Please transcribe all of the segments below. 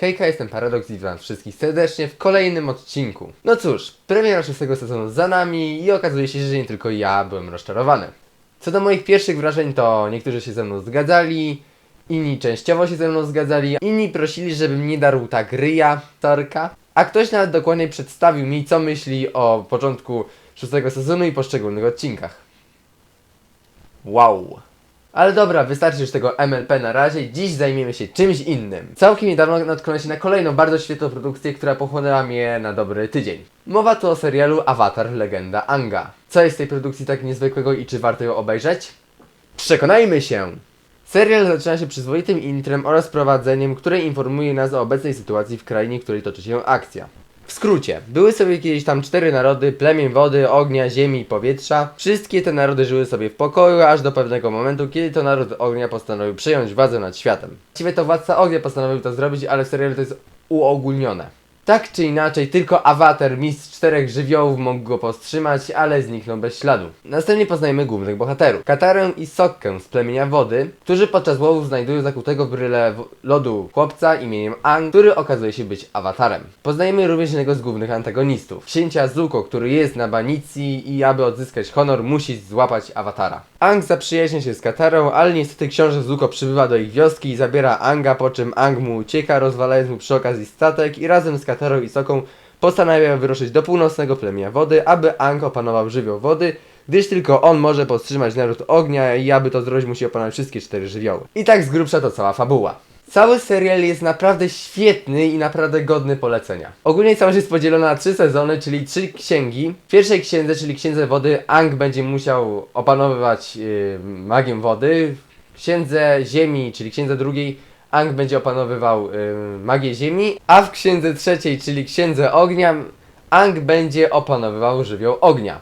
Hejka, jestem Paradox i witam wszystkich serdecznie w kolejnym odcinku. No cóż, premiera szóstego sezonu za nami i okazuje się, że nie tylko ja byłem rozczarowany. Co do moich pierwszych wrażeń, to niektórzy się ze mną zgadzali, inni częściowo się ze mną zgadzali, inni prosili, żebym nie darł tak ryja, torka, a ktoś nawet dokładnie przedstawił mi, co myśli o początku szóstego sezonu i poszczególnych odcinkach. Wow. Ale dobra, wystarczy już tego MLP na razie, dziś zajmiemy się czymś innym. Całkiem niedawno natknąłem się na kolejną bardzo świetną produkcję, która pochłonęła mnie na dobry tydzień. Mowa tu o serialu Avatar Legenda Anga. Co jest w tej produkcji tak niezwykłego i czy warto ją obejrzeć? Przekonajmy się! Serial zaczyna się przyzwoitym intrem oraz prowadzeniem, które informuje nas o obecnej sytuacji w krainie, w której toczy się akcja. W skrócie, były sobie kiedyś tam cztery narody, plemię wody, ognia, ziemi i powietrza. Wszystkie te narody żyły sobie w pokoju, aż do pewnego momentu, kiedy to naród ognia postanowił przejąć władzę nad światem. Właściwie to władca ognia postanowił to zrobić, ale w serialu to jest uogólnione. Tak czy inaczej, tylko awatar, mistrz czterech żywiołów mógł go powstrzymać, ale zniknął bez śladu. Następnie poznajemy głównych bohaterów. Katarę i Sokkę z plemienia wody, którzy podczas łowów znajdują zakutego w bryle w- lodu chłopca imieniem Ang, który okazuje się być awatarem. Poznajemy również jednego z głównych antagonistów, księcia Zuko, który jest na banicji i aby odzyskać honor musi złapać awatara. Ang zaprzyjaźnia się z Katarą, ale niestety książę Zuko przybywa do ich wioski i zabiera Anga, po czym Ang mu ucieka, rozwalając mu przy okazji statek i razem z Katarą i Soką postanawiają wyruszyć do północnego plemienia wody, aby Ang opanował żywioł wody, gdyż tylko on może powstrzymać naród ognia i aby to zrobić musi opanować wszystkie cztery żywioły. I tak z grubsza to cała fabuła. Cały serial jest naprawdę świetny i naprawdę godny polecenia. Ogólnie całość jest podzielona na trzy sezony, czyli trzy księgi. W pierwszej księdze, czyli księdze wody, Ang będzie musiał opanowywać yy, magię wody. W księdze ziemi, czyli księdze drugiej, Ang będzie opanowywał yy, magię ziemi. A w księdze trzeciej, czyli księdze ognia, Ang będzie opanowywał żywioł ognia.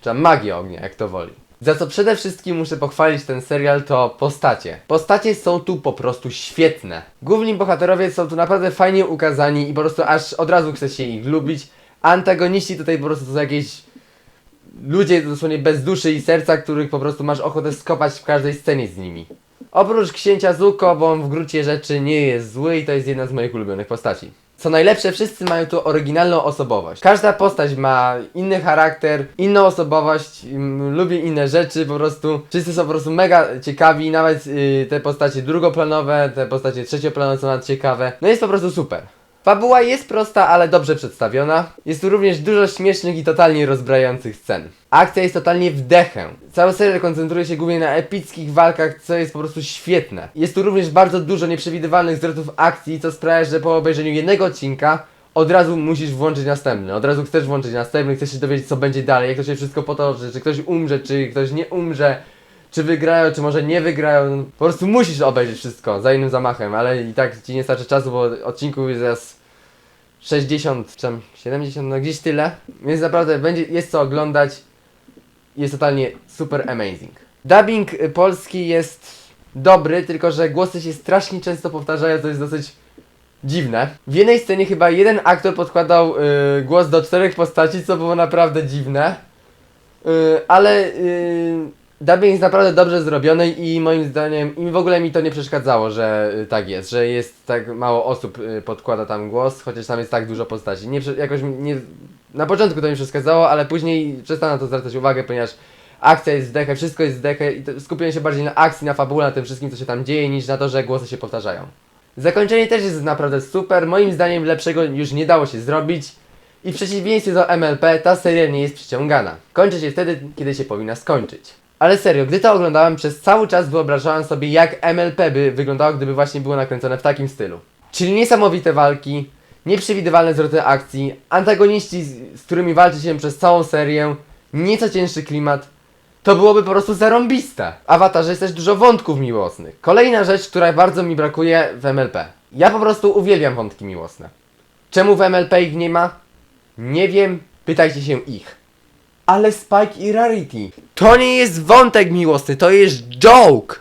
Czy magię ognia, jak to woli. Za co przede wszystkim muszę pochwalić ten serial to postacie. Postacie są tu po prostu świetne. Główni bohaterowie są tu naprawdę fajnie ukazani i po prostu aż od razu chce się ich lubić. Antagoniści tutaj po prostu są jakieś ludzie dosłownie bez duszy i serca, których po prostu masz ochotę skopać w każdej scenie z nimi. Oprócz księcia Zuko, bo on w gruncie rzeczy nie jest zły i to jest jedna z moich ulubionych postaci. Co najlepsze, wszyscy mają tu oryginalną osobowość. Każda postać ma inny charakter, inną osobowość, mm, lubi inne rzeczy, po prostu wszyscy są po prostu mega ciekawi, nawet y, te postacie drugoplanowe, te postacie trzecioplanowe są nawet ciekawe. No jest po prostu super. Fabuła jest prosta, ale dobrze przedstawiona. Jest tu również dużo śmiesznych i totalnie rozbrajających scen. Akcja jest totalnie wdechem. Cały serial koncentruje się głównie na epickich walkach, co jest po prostu świetne. Jest tu również bardzo dużo nieprzewidywalnych zwrotów akcji, co sprawia, że po obejrzeniu jednego odcinka od razu musisz włączyć następny. Od razu chcesz włączyć następny, chcesz się dowiedzieć, co będzie dalej, jak to się wszystko potoczy, czy ktoś umrze, czy ktoś nie umrze czy wygrają, czy może nie wygrają. Po prostu musisz obejrzeć wszystko za innym zamachem, ale i tak ci nie starczy czasu, bo odcinków jest 60 czy tam 70, no gdzieś tyle. Więc naprawdę będzie, jest co oglądać. Jest totalnie super amazing. Dubbing polski jest dobry, tylko że głosy się strasznie często powtarzają, to jest dosyć dziwne. W jednej scenie chyba jeden aktor podkładał y, głos do czterech postaci, co było naprawdę dziwne. Y, ale y, dubbing jest naprawdę dobrze zrobiony i moim zdaniem, i w ogóle mi to nie przeszkadzało, że y, tak jest, że jest tak mało osób y, podkłada tam głos, chociaż tam jest tak dużo postaci. Nie, jakoś nie, na początku to mi przeszkadzało, ale później przestałem na to zwracać uwagę, ponieważ akcja jest zdechę, wszystko jest zdechę i to- skupiłem się bardziej na akcji, na fabule, na tym wszystkim, co się tam dzieje, niż na to, że głosy się powtarzają. Zakończenie też jest naprawdę super, moim zdaniem lepszego już nie dało się zrobić. I w przeciwieństwie do MLP, ta seria nie jest przyciągana. Kończy się wtedy, kiedy się powinna skończyć. Ale serio, gdy to oglądałem, przez cały czas wyobrażałem sobie, jak MLP by wyglądało, gdyby właśnie było nakręcone w takim stylu. Czyli niesamowite walki, nieprzewidywalne zwroty akcji, antagoniści, z, którymi walczy się przez całą serię, nieco cięższy klimat. To byłoby po prostu zarąbiste. Awatarze jest też dużo wątków miłosnych. Kolejna rzecz, która bardzo mi brakuje w MLP. Ja po prostu uwielbiam wątki miłosne. Czemu w MLP ich nie ma? Nie wiem, pytajcie się ich. Ale Spike i Rarity. To nie jest wątek miłosny, to jest joke.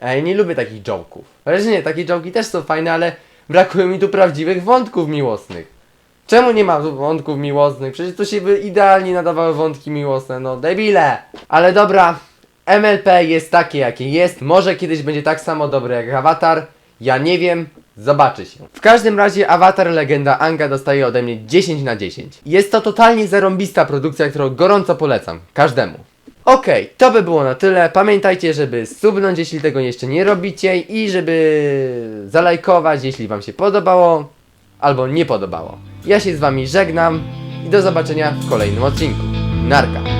Ej, nie lubię takich joke'ów. Chociaż nie, takie joke'i też są fajne, ale brakuje mi tu prawdziwych wątków miłosnych. Czemu nie ma tu wątków miłosnych? Przecież to się by idealnie nadawały wątki miłosne, no debile. Ale dobra, MLP jest takie jakie jest. Może kiedyś będzie tak samo dobre jak Avatar. Ja nie wiem. Zobaczy się. W każdym razie Avatar Legenda Anga dostaje ode mnie 10 na 10. Jest to totalnie zarąbista produkcja, którą gorąco polecam. Każdemu. Okej, to by było na tyle. Pamiętajcie, żeby subnąć, jeśli tego jeszcze nie robicie i żeby zalajkować, jeśli wam się podobało albo nie podobało. Ja się z wami żegnam i do zobaczenia w kolejnym odcinku. Narka.